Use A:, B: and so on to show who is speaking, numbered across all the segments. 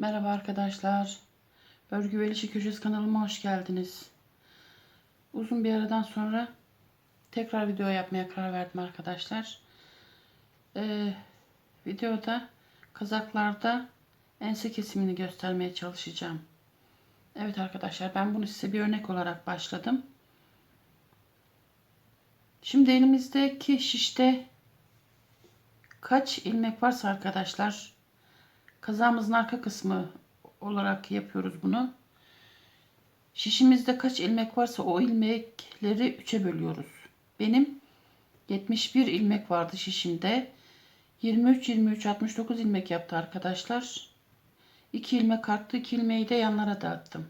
A: Merhaba arkadaşlar. Örgü ve İlişki Köşesi kanalıma hoş geldiniz. Uzun bir aradan sonra tekrar video yapmaya karar verdim arkadaşlar. Ee, videoda kazaklarda ense kesimini göstermeye çalışacağım. Evet arkadaşlar ben bunu size bir örnek olarak başladım. Şimdi elimizdeki şişte kaç ilmek varsa arkadaşlar kazağımızın arka kısmı olarak yapıyoruz bunu. Şişimizde kaç ilmek varsa o ilmekleri 3'e bölüyoruz. Benim 71 ilmek vardı şişimde. 23 23 69 ilmek yaptı arkadaşlar. 2 ilmek arttı. 2 ilmeği de yanlara dağıttım.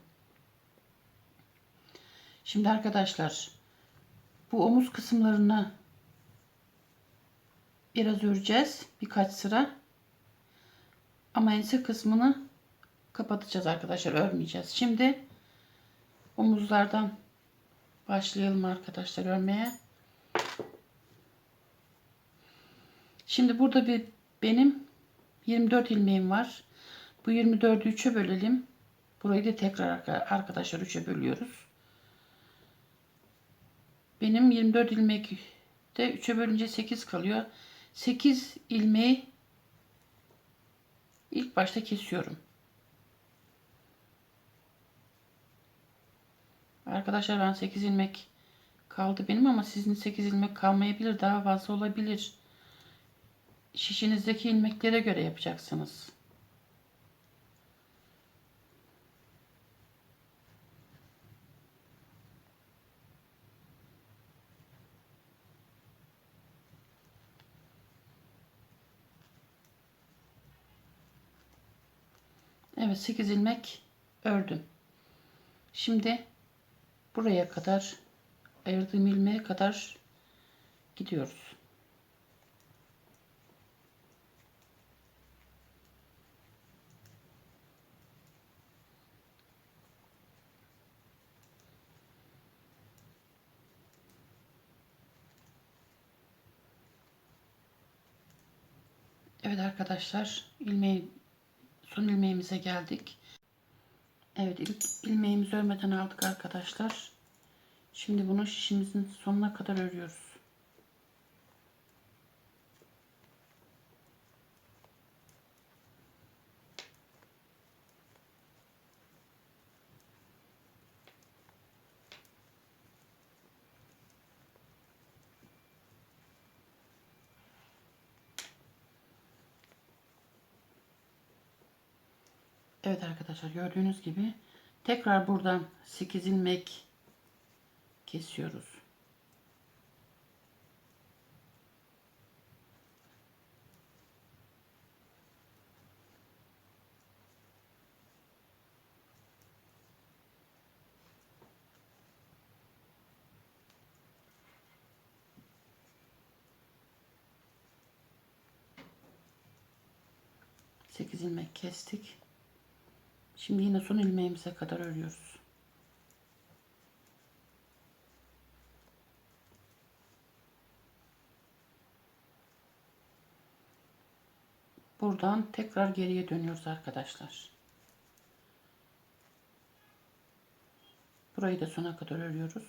A: Şimdi arkadaşlar bu omuz kısımlarını biraz öreceğiz. Birkaç sıra. Ama ense kısmını kapatacağız arkadaşlar. Örmeyeceğiz. Şimdi omuzlardan başlayalım arkadaşlar örmeye. Şimdi burada bir benim 24 ilmeğim var. Bu 24'ü 3'e bölelim. Burayı da tekrar arkadaşlar 3'e bölüyoruz. Benim 24 ilmek de 3'e bölünce 8 kalıyor. 8 ilmeği ilk başta kesiyorum. Arkadaşlar ben 8 ilmek kaldı benim ama sizin 8 ilmek kalmayabilir. Daha fazla olabilir. Şişinizdeki ilmeklere göre yapacaksınız. Evet 8 ilmek ördüm. Şimdi buraya kadar ayırdığım ilmeğe kadar gidiyoruz. Evet arkadaşlar ilmeği son ilmeğimize geldik. Evet ilk ilmeğimizi örmeden aldık arkadaşlar. Şimdi bunu şişimizin sonuna kadar örüyoruz. Evet arkadaşlar gördüğünüz gibi tekrar buradan 8 ilmek kesiyoruz. Sekiz ilmek kestik. Şimdi yine son ilmeğimize kadar örüyoruz. Buradan tekrar geriye dönüyoruz arkadaşlar. Burayı da sona kadar örüyoruz.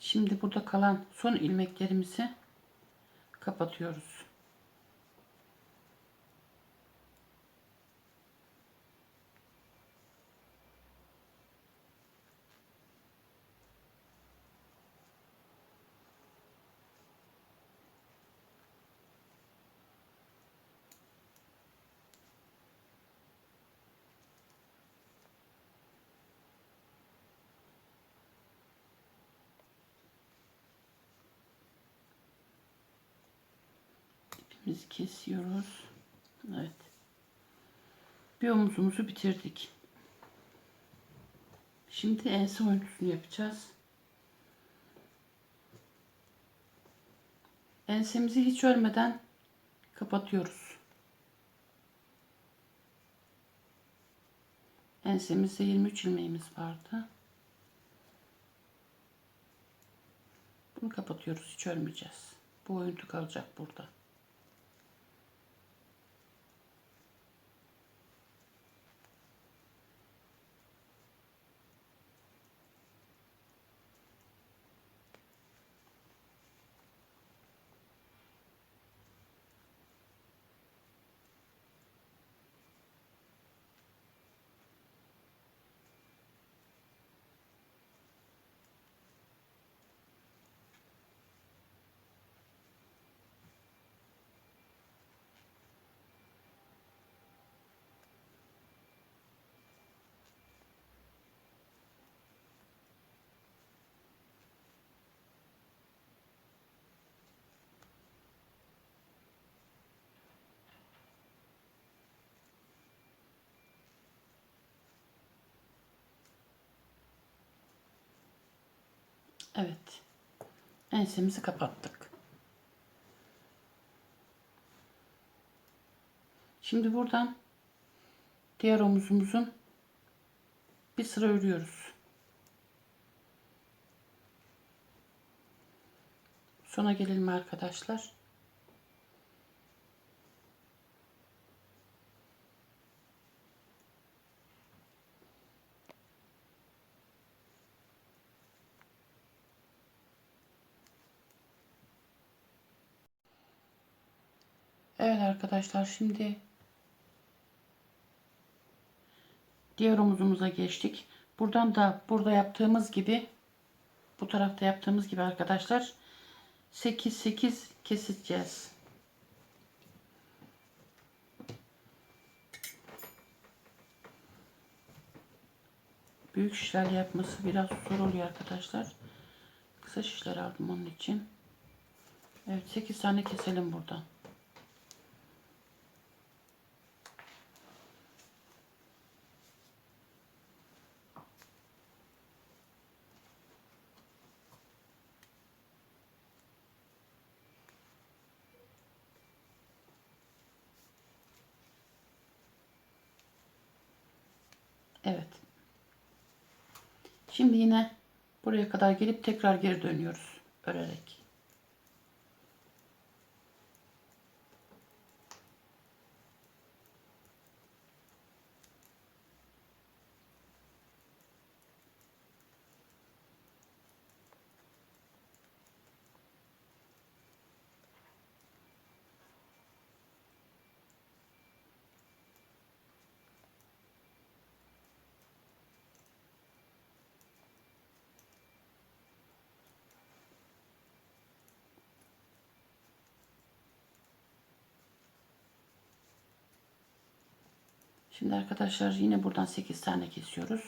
A: Şimdi burada kalan son ilmeklerimizi kapatıyoruz. İpimizi kesiyoruz. Evet. Bir omuzumuzu bitirdik. Şimdi ense örgüsünü yapacağız. Ensemizi hiç örmeden kapatıyoruz. Ensemizde 23 ilmeğimiz vardı. Bunu kapatıyoruz. Hiç örmeyeceğiz. Bu oyuntu kalacak burada. Evet. Ensemizi kapattık. Şimdi buradan diğer omuzumuzun bir sıra örüyoruz. Sona gelelim arkadaşlar. Evet arkadaşlar şimdi diğer omuzumuza geçtik. Buradan da burada yaptığımız gibi bu tarafta yaptığımız gibi arkadaşlar 8 8 keseceğiz. Büyük şişler yapması biraz zor oluyor arkadaşlar. Kısa şişler aldım onun için. Evet 8 tane keselim buradan. Evet. Şimdi yine buraya kadar gelip tekrar geri dönüyoruz örerek. Şimdi arkadaşlar yine buradan 8 tane kesiyoruz.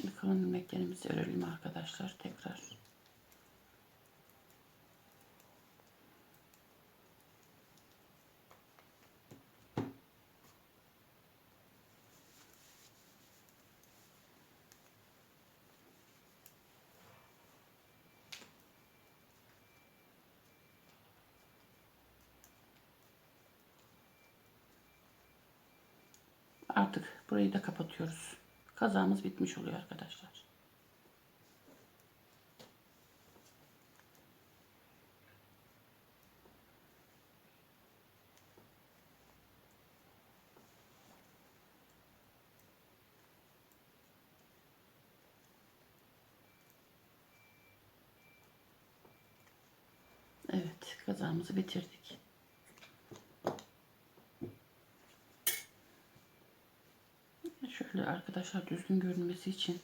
A: Şimdi kalın ilmeklerimizi örelim arkadaşlar tekrar. Artık burayı da kapatıyoruz. Kazağımız bitmiş oluyor arkadaşlar. Evet, kazağımızı bitirdik. Şöyle arkadaşlar düzgün görünmesi için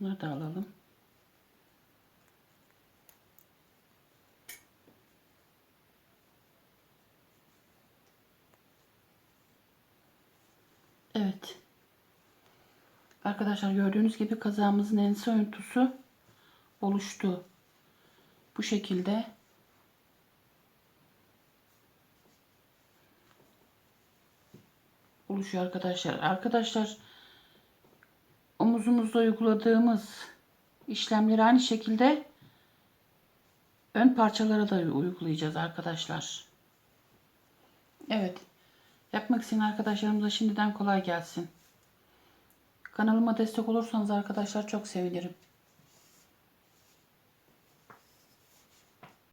A: bunları da alalım. Evet. Arkadaşlar gördüğünüz gibi kazağımızın ense örüntüsü oluştu. Bu şekilde. Oluşuyor arkadaşlar. Arkadaşlar omuzumuzda uyguladığımız işlemleri aynı şekilde ön parçalara da uygulayacağız arkadaşlar. Evet. Yapmak isteyen arkadaşlarımıza şimdiden kolay gelsin. Kanalıma destek olursanız arkadaşlar çok sevinirim.